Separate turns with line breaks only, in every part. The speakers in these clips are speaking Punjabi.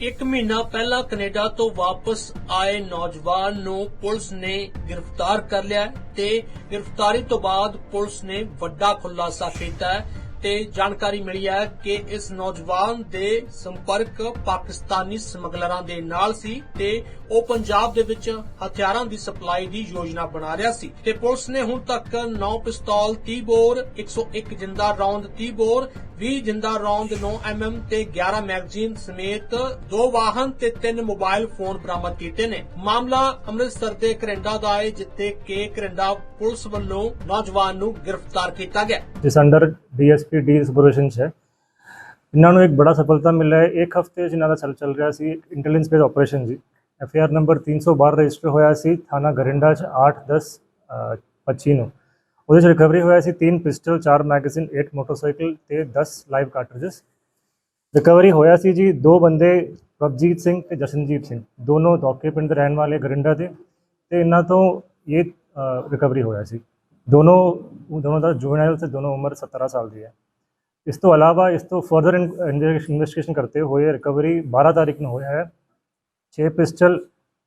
ਇੱਕ ਮਹੀਨਾ ਪਹਿਲਾਂ ਕੈਨੇਡਾ ਤੋਂ ਵਾਪਸ ਆਏ ਨੌਜਵਾਨ ਨੂੰ ਪੁਲਿਸ ਨੇ ਗ੍ਰਿਫਤਾਰ ਕਰ ਲਿਆ ਤੇ ਗ੍ਰਿਫਤਾਰੀ ਤੋਂ ਬਾਅਦ ਪੁਲਿਸ ਨੇ ਵੱਡਾ ਖੁਲਾਸਾ ਕੀਤਾ ਤੇ ਜਾਣਕਾਰੀ ਮਿਲੀ ਹੈ ਕਿ ਇਸ ਨੌਜਵਾਨ ਦੇ ਸੰਪਰਕ ਪਾਕਿਸਤਾਨੀ ਸਮਗਲਰਾਂ ਦੇ ਨਾਲ ਸੀ ਤੇ ਉਹ ਪੰਜਾਬ ਦੇ ਵਿੱਚ ਹਥਿਆਰਾਂ ਦੀ ਸਪਲਾਈ ਦੀ ਯੋਜਨਾ ਬਣਾ ਰਿਹਾ ਸੀ ਤੇ ਪੁਲਿਸ ਨੇ ਹੁਣ ਤੱਕ 9 ਪਿਸਤੌਲ 30 ਬੋਰ 101 ਜਿੰਦਾ ਰੌਂਦ 30 ਬੋਰ 20 ਜਿੰਦਾ ਰੌਂਦ 9 mm ਤੇ 11 ਮੈਗਜ਼ੀਨ ਸਮੇਤ ਦੋ ਵਾਹਨ ਤੇ ਤਿੰਨ ਮੋਬਾਈਲ ਫੋਨ ਬਰਾਮਦ ਕੀਤੇ ਨੇ। ਮਾਮਲਾ ਅੰਮ੍ਰਿਤਸਰ ਦੇ ਕਰਿੰਡਾ ਦਾ ਹੈ, ਜਿੱਥੇ ਕੇ ਕਰਿੰਡਾ ਪੁਲਿਸ ਵੱਲੋਂ ਨੌਜਵਾਨ ਨੂੰ ਗ੍ਰਿਫਤਾਰ ਕੀਤਾ ਗਿਆ।
ਜਿਸ ਅੰਡਰ ਡੀਐਸਪੀ ਡੀ ਸੁਪਰਵਿਜ਼ਨ 'ਚ ਹੈ। ਇਹਨਾਂ ਨੂੰ ਇੱਕ ਬੜਾ ਸਫਲਤਾ ਮਿਲਿਆ ਹੈ। ਇੱਕ ਹਫ਼ਤੇ 'ਚ ਇਹਨਾਂ ਦਾ ਚੱਲ ਚੱਲ ਰਿਹਾ ਸੀ ਇੰਟੈਲੀਜੈਂਸ ਬੇਸ ਆਪਰੇਸ਼ਨ ਜੀ। ਐਫਆਰ ਨੰਬਰ 312 ਰਜਿਸਟਰ ਹੋਇਆ ਸੀ ਥਾਣਾ ਗਰਿੰਡਾ 'ਚ 8 10 25 ਨੂੰ। ਉਹਦੇ 'ਚ ਰਿਕਵਰੀ ਹੋਇਆ ਸੀ ਤਿੰਨ ਪਿਸਟਲ ਚਾਰ ਮੈਗਜ਼ੀਨ 8 ਮੋਟਰਸਾਈਕਲ ਤੇ 10 ਲਾਈਵ ਕਾਰਟ੍ਰਿਜਸ ਰਿਕਵਰੀ ਹੋਇਆ ਸੀ ਜੀ ਦੋ ਬੰਦੇ, ਪ੍ਰਭਜੀਤ ਸਿੰਘ ਤੇ ਜਸ਼ਨਜੀਤ ਸਿੰਘ। ਦੋਨੋਂ ਦੋਕੇ ਪਿੰਡ ਦੇ ਰਹਿਣ ਵਾਲੇ ਗਰਿੰਡਾ ਦੇ। ਤੇ ਇਹਨਾਂ ਤੋਂ ਇਹ ਰਿਕਵਰੀ ਹੋਇਆ ਸੀ। ਦੋਨੋਂ ਦੋਨੋਂ ਦਾ ਜੁਵਨਾਈਲ ਤੇ ਦੋਨੋਂ ਉਮਰ 17 ਸਾਲ ਦੀ ਹੈ। ਇਸ ਤੋਂ ਇਲਾਵਾ ਇਸ ਤੋਂ ਫਰਦਰ ਇਨਵੈਸਟੀਗੇਸ਼ਨ ਕਰਤੇ ਹੋਏ ਰਿਕਵਰੀ 12 ਤਾਰੀਖ ਨੂੰ ਹੋਇਆ ਹੈ। 6 ਪਿਸਟਲ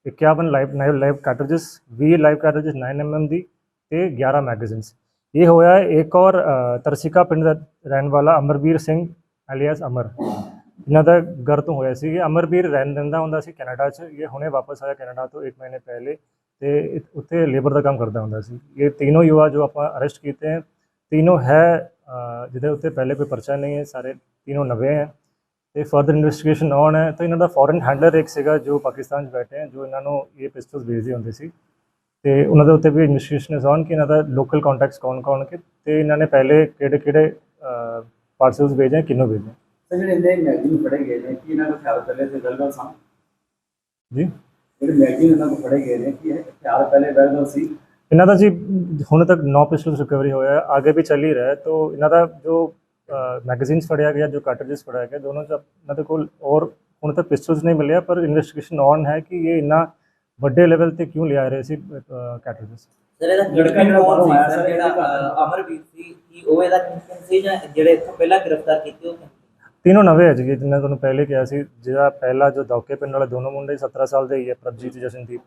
51 ਲਾਈਵ ਨਾਈਵ live cartridges 20 live cartridges 9 MM ਦੀ ਤੇ 11 ਮੈਗਜ਼ੀਨਸ ਇਹ ਹੋਇਆ ਹੈ ਇੱਕ ਔਰ ਤਰਸਿਕਾ ਪਿੰਡ ਦਾ ਰਹਿਣ ਵਾਲਾ ਅਮਰਵੀਰ ਸਿੰਘ ਅਲੀਆਸ ਅਮਰ। ਇਹਨਾਂ ਦਾ ਘਰ ਤੋਂ ਹੋਇਆ ਸੀ। ਅਮਰਵੀਰ ਰਹਿਣ ਦਿੰਦਾ ਹੁੰਦਾ ਸੀ ਕੈਨੇਡਾ 'ਚ। ਇਹ ਹੁਣੇ ਵਾਪਸ ਆਇਆ ਕੈਨੇਡਾ ਤੋਂ 1 ਮਹੀਨੇ ਪਹਿਲੇ ਤੇ ਉੱਥੇ ਲੇਬਰ ਦਾ ਕੰਮ ਕਰਦਾ ਹੁੰਦਾ ਸੀ। ਇਹ ਤਿੰਨੋਂ ਯੁਵਾ ਜੋ ਆਪਾਂ ਅਰੈਸਟ ਕੀਤੇ ਹਨ ਤਿੰਨੋਂ ਹੈ ਜਿਹਦੇ ਉੱਤੇ ਪਹਿਲੇ ਕੋਈ ਪਰਚਾ ਨਹੀਂ ਹੈ ਸਾਰੇ ਤਿੰਨੋਂ ਨਵੇਂ ਹੈ। ਤੇ ਫਰਦਰ ਇਨਵੈਸਟੀਗੇਸ਼ਨ ਔਨ ਹੈ ਤਾਂ ਇਹਨਾਂ ਦਾ ਫੋਰਨ ਹੈਂਡਲਰ ਇੱਕ ਸੀਗਾ ਜੋ ਪਾਕਿਸਤਾਨ 'ਚ ਬੈਠੇ ਹੈ ਜੋ ਇਹਨਾਂ ਨੂੰ ਇਹ ਪਿਸਟਲਸ ਵੇਚਦੇ ਹੁੰਦੇ ਸੀ। ਤੇ ਉਹਨਾਂ ਦੇ ਉੱਤੇ ਵੀ ਇਨਵੈਸਟੀਗੇਸ਼ਨ ਇਜ਼ ਔਨ ਕਿ ਇਹਨਾਂ ਦਾ ਲੋਕਲ ਕੰਟੈਕਟਸ ਕੌਣ ਕੌਣ ਕਿ ਤੇ ਇਹਨਾਂ ਨੇ ਪਹਿਲੇ ਕਿਹੜੇ ਕਿਹੜੇ ਪਾਰਸਲਸ ਭੇਜੇ ਕਿੰਨੂੰ ਭੇਜੇ
ਤੇ ਜਿਹੜੇ ਇੰਨੇ ਮੈਗਜ਼ੀਨ ਫੜੇ ਗਏ ਨੇ ਕੀ ਇਹਨਾਂ ਕੋਲ ਖਿਆਲ ਪਹਿਲੇ ਤੇ ਵੈਲਵਲ ਸਨ
ਜੀ?
ਜਿਹੜੇ ਮੈਗਜ਼ੀਨ ਇਹਨਾਂ ਕੋਲ ਫੜੇ ਗਏ ਨੇ ਕੀ ਇਹ ਖਿਆਲ ਪਹਿਲੇ ਵੈਲਵਲ ਸੀ?
ਇਹਨਾਂ ਦਾ ਜੀ ਹੁਣ ਤੱਕ ਨੌ ਪਿਸਟਲਸ ਰਿਕਵਰੀ ਹੋਇਆ ਹੈ ਅੱਗੇ ਵੀ ਚੱਲ ਹੀ ਰਿਹਾ ਹੈ ਤੋਂ ਇਹਨਾਂ ਦਾ ਜੋ ਮੈਗਜ਼ੀਨਸ ਫੜਿਆ ਗਿਆ ਜੋ ਕਾਰਟ੍ਰਿਜਸ ਫੜਿਆ ਗਿਆ ਦੋਨੋਂ ਚ ਇਹਨਾਂ ਦੇ ਕੋਲ ਔਰ ਹੁਣ ਤੱਕ ਪਿਸਟਲਸ ਨਹੀਂ ਮਿਲਿਆ ਪਰ ਇਨਵੈਸਟੀਗੇਸ਼ਨ ਔਨ ਹੈ ਕਿ ਇਹ ਇਨਾ ਵੱਡੇ ਲੈਵਲ ਤੇ ਕਿਉਂ ਲਿਆ ਰਹੇ ਸੀ ਕਾਰਟ੍ਰਿਜਸ
ਸਰ
ਲੜਕਾ ਜਿਹੜਾ ਬਾਹਰੋਂ ਆਇਆ
ਸਰ ਜਿਹੜਾ ਅਮਰਵੀਰ ਸੀ ਕੀ ਉਹ ਇਹਦਾ ਕਿੰਨ ਸੀ ਜਾਂ ਜਿਹੜੇ ਇੱਥੋਂ ਪਹਿਲਾਂ ਗ੍ਰਿਫਤਾਰ ਕੀਤੇ ਉਹ
ਤਿੰਨੋਂ ਨਵੇਂ ਹੈ ਜੀ ਜਿੰਨਾ ਤੁਹਾਨੂੰ ਪਹਿਲੇ ਕਿਹਾ ਸੀ ਜਿਹੜਾ ਪਹਿਲਾ ਜੋ ਦੌਕੇ ਪਿੰਡ ਵਾਲੇ ਦੋਨੋਂ ਮੁੰਡੇ 17 ਸਾਲ ਦੇ ਹੀ ਹੈ ਪ੍ਰਭਜੀਤ ਜਸ਼ਨਦੀਪ।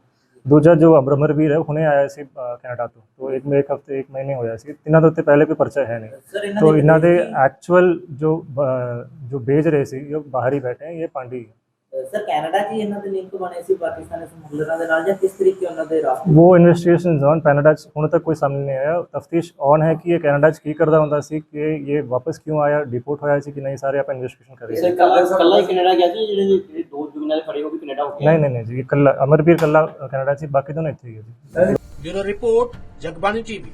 ਦੂਜਾ ਜੋ ਅਮਰਮਰ ਵੀਰ ਹੈ ਉਹ ਹੁਣੇ ਆਇਆ ਸੀ ਅ, ਕੈਨੇਡਾ ਤੋਂ। ਤੋਂ ਇੱਕ ਮੇਰੇ ਹਫ਼ਤੇ ਇੱਕ ਮਹੀਨੇ ਹੋਇਆ ਸੀ। ਤਿੰਨਾਂ ਦੇ ਉੱਤੇ ਪਹਿਲੇ ਕੋਈ ਪਰਚਾ ਹੈ ਨਹੀਂ।
ਸਰ ਇਹਨਾਂ
ਤੋਂ ਇਹਨਾਂ ਦੇ ਐਕਚੁਅਲ ਜੋ ਅ, ਜੋ ਭੇਜ ਰਹੇ ਸੀ ਇਹ ਬਾਹਰੀ ਬੈਠੇ ਹੈ ਇਹ ਪਾਂਡੀ। ਹੈ
ਸਰ ਕੈਨੇਡਾ 'ਚ ਹੀ ਇਹਨਾਂ ਦੇ ਲਿੰਕ ਬਣੇ ਸੀ ਪਾਕਿਸਤਾਨੀ ਸਮਗਲਰਾਂ ਦੇ ਨਾਲ ਜਾਂ ਕਿਸ ਤਰੀਕੇ ਉਹਨਾਂ ਦੇ ਰਾਸਤੇ
ਉਹ ਇਨਵੈਸਟੀਗੇਸ਼ਨਸ ਔਨ ਕੈਨੇਡਾ 'ਚ ਹੁਣ ਤੱਕ ਕੋਈ ਸਾਹਮਣੇ ਨਹੀਂ ਆਇਆ। ਤਫਤੀਸ਼ ਔਨ ਹੈ ਕਿ ਇਹ ਕੈਨੇਡਾ 'ਚ ਕੀ ਕਰਦਾ ਹੁੰਦਾ ਸੀ ਕਿ ਇਹ ਵਾਪਸ ਕਿਉਂ ਆਇਆ ਡਿਪੋਰਟ ਹੋਇਆ ਸੀ ਕਿ ਨਹੀਂ ਸਾਰੇ ਆਪਾਂ ਇਨਵੈਸਟੀਗੇਸ਼ਨ ਕਰ ਰਹੇ ਹਾਂ
ਕੱਲਾ ਕੱਲਾ ਹੀ
ਕੈਨੇਡਾ ਗਿਆ ਸੀ ਜਿਹੜੇ ਖੜੇ ਹੋ ਕੈਨੇਡਾ ਹੋ ਗਏ
ਨਹੀਂ ਨਹੀਂ ਨਹੀਂ ਜੀ ਇਕੱਲਾ ਅਮਰਵੀਰ ਇਕੱਲਾ ਕੈਨੇਡਾ ਚ ਬਾਕੀ ਦੋਨੋਂ ਇੱਥੇ ਹੀ ਹੈ ਜੀ।
Bureau report Jagbani TV.